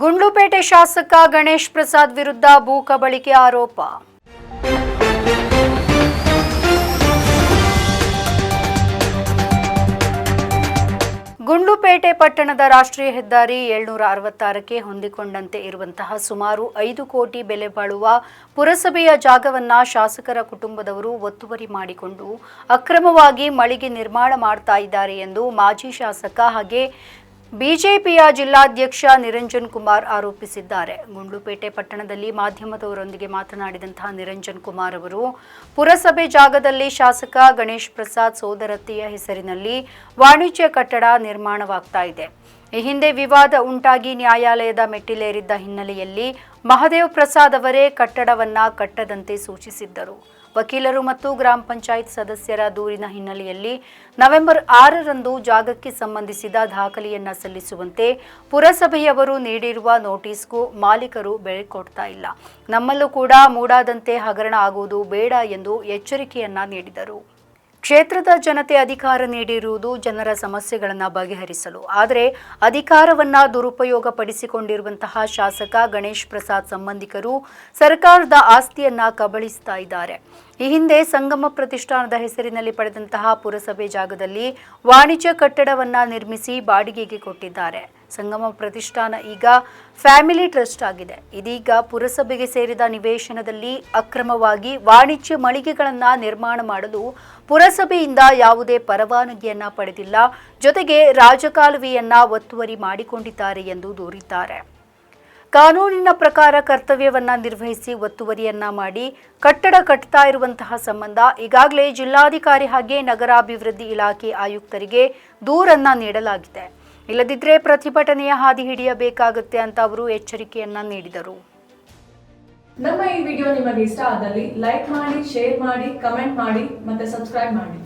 ಗುಂಡ್ಲುಪೇಟೆ ಶಾಸಕ ಗಣೇಶ್ ಪ್ರಸಾದ್ ವಿರುದ್ಧ ಭೂ ಕಬಳಿಕೆ ಆರೋಪ. ಗುಂಡ್ಲುಪೇಟೆ ಪಟ್ಟಣದ ರಾಷ್ಟ್ರೀಯ ಹೆದ್ದಾರಿ ಏಳ್ನೂರ ಅರವತ್ತಾರಕ್ಕೆ ಹೊಂದಿಕೊಂಡಂತೆ ಇರುವಂತಹ ಸುಮಾರು ಐದು ಕೋಟಿ ಬೆಲೆ ಬಾಳುವ ಪುರಸಭೆಯ ಜಾಗವನ್ನ ಶಾಸಕರ ಕುಟುಂಬದವರು ಒತ್ತುವರಿ ಮಾಡಿಕೊಂಡು ಅಕ್ರಮವಾಗಿ ಮಳಿಗೆ ನಿರ್ಮಾಣ ಮಾಡ್ತಾ ಇದ್ದಾರೆ ಎಂದು ಮಾಜಿ ಶಾಸಕ ಹಾಗೆ ಬಿಜೆಪಿಯ ಜಿಲ್ಲಾಧ್ಯಕ್ಷ ನಿರಂಜನ್ ಕುಮಾರ್ ಆರೋಪಿಸಿದ್ದಾರೆ. ಗುಂಡ್ಲುಪೇಟೆ ಪಟ್ಟಣದಲ್ಲಿ ಮಾಧ್ಯಮದವರೊಂದಿಗೆ ಮಾತನಾಡಿದಂತಹ ನಿರಂಜನ್ ಕುಮಾರ್ ಅವರು, ಪುರಸಭೆ ಜಾಗದಲ್ಲಿ ಶಾಸಕ ಗಣೇಶ್ ಪ್ರಸಾದ್ ಸೋದರತ್ತೆಯ ಹೆಸರಿನಲ್ಲಿ ವಾಣಿಜ್ಯ ಕಟ್ಟಡ ನಿರ್ಮಾಣವಾಗ್ತಾ ಇದೆ. ಈ ಹಿಂದೆ ವಿವಾದ ಉಂಟಾಗಿ ನ್ಯಾಯಾಲಯದ ಮೆಟ್ಟಿಲೇರಿದ್ದ ಹಿನ್ನೆಲೆಯಲ್ಲಿ ಮಹದೇವ್ ಪ್ರಸಾದ್ ಅವರೇ ಕಟ್ಟಡವನ್ನ ಕಟ್ಟದಂತೆ ಸೂಚಿಸಿದ್ದರು. ವಕೀಲರು ಮತ್ತು ಗ್ರಾಮ ಪಂಚಾಯತ್ ಸದಸ್ಯರ ದೂರಿನ ಹಿನ್ನೆಲೆಯಲ್ಲಿ ನವೆಂಬರ್ ಆರರಂದು ಜಾಗಕ್ಕೆ ಸಂಬಂಧಿಸಿದ ದಾಖಲೆಯನ್ನ ಸಲ್ಲಿಸುವಂತೆ ಪುರಸಭೆಯವರು ನೀಡಿರುವ ನೋಟಿಸ್ಗೂ ಮಾಲೀಕರು ಬೆಳೆ ಕೊಡ್ತಾ ಇಲ್ಲ. ನಮ್ಮಲ್ಲೂ ಕೂಡ ಮೂಡಾದಂತೆ ಹಗರಣ ಆಗುವುದು ಬೇಡ ಎಂದು ಎಚ್ಚರಿಕೆಯನ್ನ ನೀಡಿದರು. ಕ್ಷೇತ್ರದ ಜನತೆ ಅಧಿಕಾರ ನೀಡಿರುವುದು ಜನರ ಸಮಸ್ಯೆಗಳನ್ನು ಬಗೆಹರಿಸಲು. ಆದರೆ ಅಧಿಕಾರವನ್ನ ದುರುಪಯೋಗ ಪಡಿಸಿಕೊಂಡಿರುವಂತಹ ಶಾಸಕ ಗಣೇಶ್ ಪ್ರಸಾದ್ ಸಂಬಂಧಿಕರು ಸರ್ಕಾರದ ಆಸ್ತಿಯನ್ನ ಕಬಳಿಸ್ತಾ ಇದ್ದಾರೆ. ಈ ಹಿಂದೆ ಸಂಗಮ ಪ್ರತಿಷ್ಠಾನದ ಹೆಸರಿನಲ್ಲಿ ಪಡೆದಂತಹ ಪುರಸಭೆ ಜಾಗದಲ್ಲಿ ವಾಣಿಜ್ಯ ಕಟ್ಟಡವನ್ನ ನಿರ್ಮಿಸಿ ಬಾಡಿಗೆಗೆ ಕೊಟ್ಟಿದ್ದಾರೆ. ಸಂಗಮ ಪ್ರತಿಷ್ಠಾನ ಈಗ ಫ್ಯಾಮಿಲಿ ಟ್ರಸ್ಟ್ ಆಗಿದೆ. ಇದೀಗ ಪುರಸಭೆಗೆ ಸೇರಿದ ನಿವೇಶನದಲ್ಲಿ ಅಕ್ರಮವಾಗಿ ವಾಣಿಜ್ಯ ಮಳಿಗೆಗಳನ್ನು ನಿರ್ಮಾಣ ಮಾಡಲು ಪುರಸಭೆಯಿಂದ ಯಾವುದೇ ಪರವಾನಗಿಯನ್ನ ಪಡೆದಿಲ್ಲ. ಜೊತೆಗೆ ರಾಜಕಾಲುವೆಯನ್ನ ಒತ್ತುವರಿ ಮಾಡಿಕೊಂಡಿದ್ದಾರೆ ಎಂದು ದೂರಿದ್ದಾರೆ. ಕಾನೂನಿನ ಪ್ರಕಾರ ಕರ್ತವ್ಯವನ್ನ ನಿರ್ವಹಿಸಿ ಒತ್ತುವರಿಯನ್ನ ಮಾಡಿ ಕಟ್ಟಡ ಕಟ್ತಾ ಇರುವಂತಹ ಸಂಬಂಧ ಈಗಾಗಲೇ ಜಿಲ್ಲಾಧಿಕಾರಿ ಹಾಗೆ ನಗರಾಭಿವೃದ್ಧಿ ಇಲಾಖೆ ಆಯುಕ್ತರಿಗೆ ದೂರನ್ನ ನೀಡಲಾಗಿದೆ. ಇಲ್ಲದಿದ್ದರೆ ಪ್ರತಿಭಟನೆಯ ಹಾದಿ ಹಿಡಿಯಬೇಕಾಗುತ್ತೆ ಅಂತ ಅವರು ಎಚ್ಚರಿಕೆಯನ್ನ ನೀಡಿದರು. ನಮ್ಮ ಈ ವಿಡಿಯೋ ನಿಮಗೆ ಇಷ್ಟ ಆದಲ್ಲಿ ಲೈಕ್ ಮಾಡಿ, ಶೇರ್ ಮಾಡಿ, ಕಮೆಂಟ್ ಮಾಡಿ ಮತ್ತೆ ಸಬ್ಸ್ಕ್ರೈಬ್ ಮಾಡಿ.